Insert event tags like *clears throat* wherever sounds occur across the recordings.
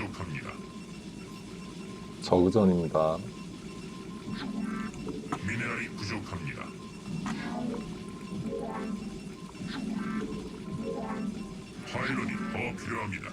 부족합니다. 저그전입니다. 미네랄이 부족합니다. 파일론이 더 필요합니다.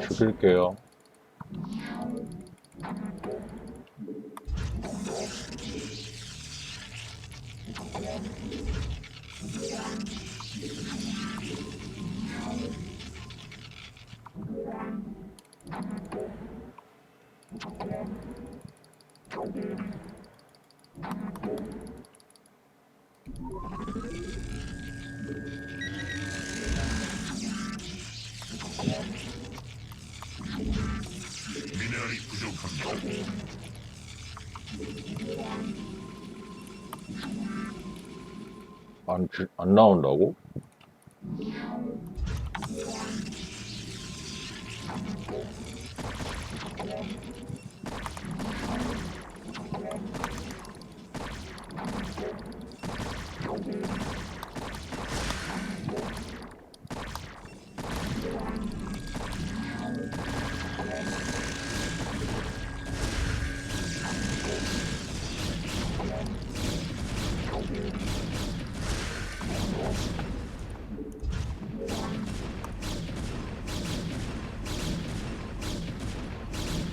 죽일게요. 안, 주- 안 나온다고?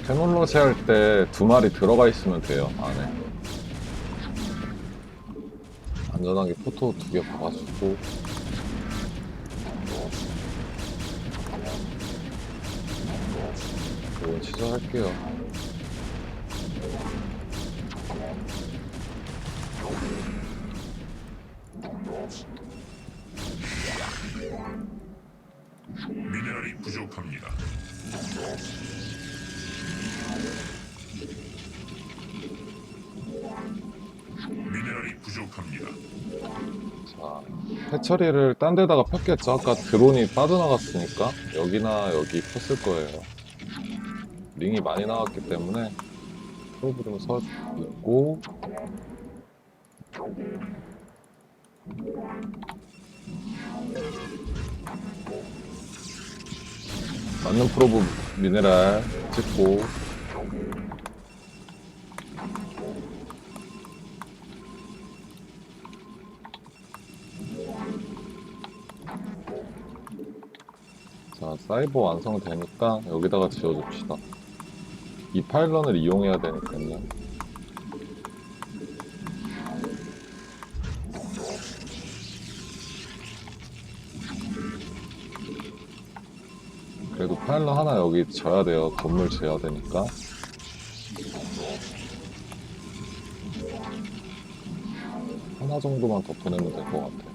캐놀러시 할때두 마리 들어가 있으면 돼요, 안에. 안전하게 포토 두 개 박아주고. 이건 취소할게요. 미네랄이 부족합니다. 부족합니다. 자, 해처리를 딴 데다가 폈겠죠. 아까 드론이 빠져나갔으니까 여기나 여기 폈을 거예요. 링이 많이 나왔기 때문에 프로브좀 서 있고 맞는 프로브 미네랄 찍고 사이버 완성되니까 여기다가 지어줍시다. 이 파일런을 이용해야 되니까요. 그래도 파일런 하나 여기 져야 돼요. 건물 지어야 되니까. 하나 정도만 더 보내면 될 것 같아.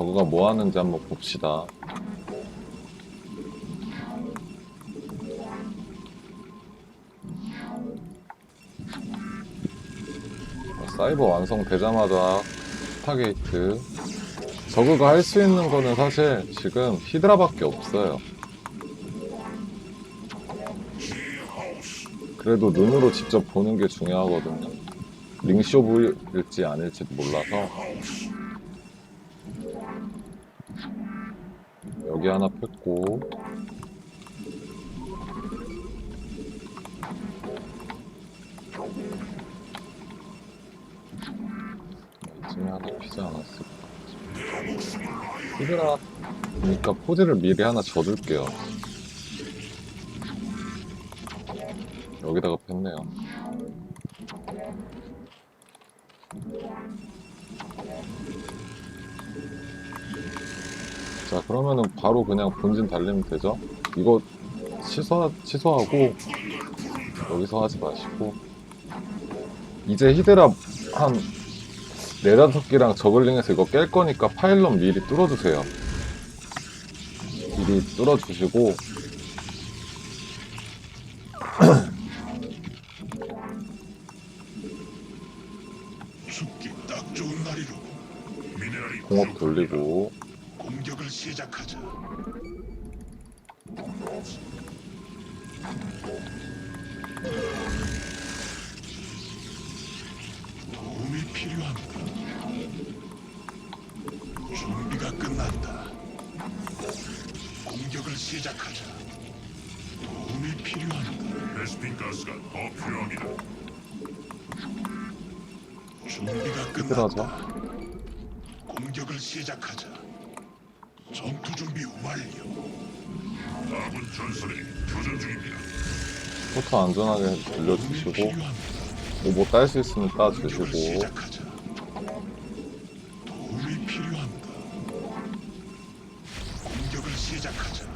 저거가 뭐 하는지 한번 봅시다. 사이버 완성되자마자 스타게이트 저그가 할 수 있는 거는 사실 지금 히드라밖에 없어요. 그래도 눈으로 직접 보는 게 중요하거든요. 링쇼브일지 아닐지도 몰라서 여기 하나 폈고. 이쯤에 하나 피지 않았을까? 히드라. 그러니까 포즈를 미리 하나 져둘게요. 여기다가 폈네요 자 그러면은 바로 그냥 본진 달리면 되죠? 이거 취소, 취소하고 여기서 하지 마시고. 이제 히드라 한 네다섯 개랑 저글링에서 이거 깰 거니까 파일럿 미리 뚫어주세요. 미리 뚫어주시고. *clears throat* 공업. 돌리고 공격을 시작하자. 도움이 필요합니다. 준비가 끝났다. 공격을 시작하자. 도움이 필요합니다. 베스핀 가스가 더 필요합니다. 준비가 끝났다. 공격을 시작하자. 전투 준비 완료. 아군 전선이 교전 중입니다. 포트 안전하게 도움이 들려주시고 필요합니다. 뭐딸 수 있으면 공격을 따주시고 시작하자. 도움이 필요합니다. 공격을 시작하자.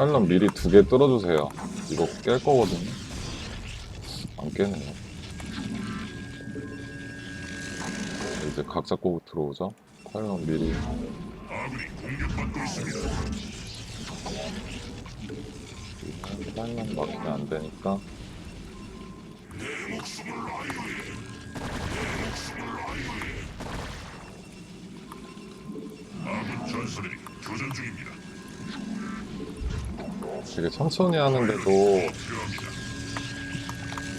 파일럿 미리 두 개 뚫어주세요. 이거 깰 거거든요. 안 깨네요. 이제 각 잡고 들어오죠? 파일럿 미리. 파일럿 막히면 안 되니까. 전선이 교전 중입니다. 되게 천천히 하는데도.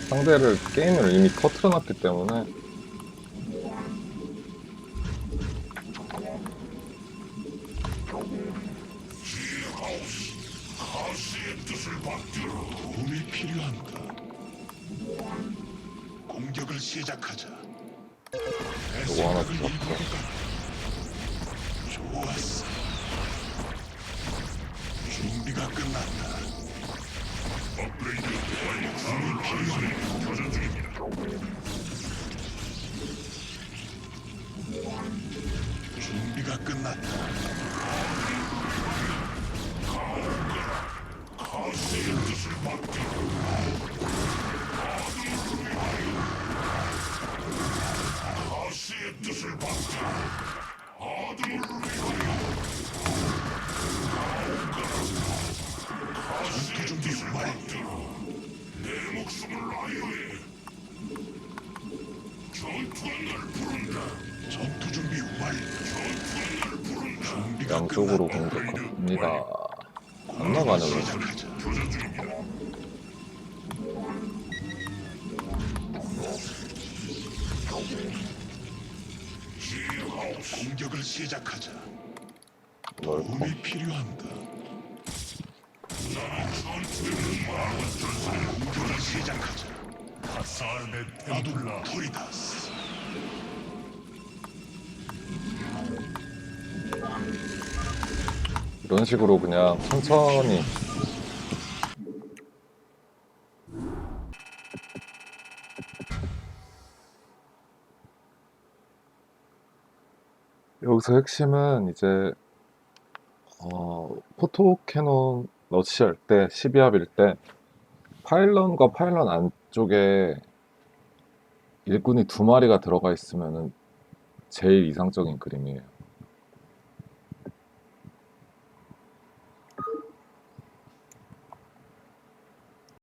상대를 게임을 이미 터트려 놨기 때문에 도움이. 공격을 시작하자. 요거 하나 더 잡고 좋았어. 준비가 끝났다. 업그레이드 완료. 아군 전선이 교전 중입니다. 준비가 끝났다. 목숨을 아유해. 전투가 날 부른다. 전투 준비 완료. 준비가 양쪽으로 끝났다. 공격합니다 안 나가네 왜 시작하자. 교전 중입니다. 공격을 시작하자. 넓고 도움이 필요합니다. 이런 식으로 그냥 천천히. 여기서 핵심은 이제 어, 포토 캐논 러시할 때 12합일 때 파일런과 파일런 안쪽에 일꾼이 두 마리가 들어가 있으면은 제일 이상적인 그림이에요.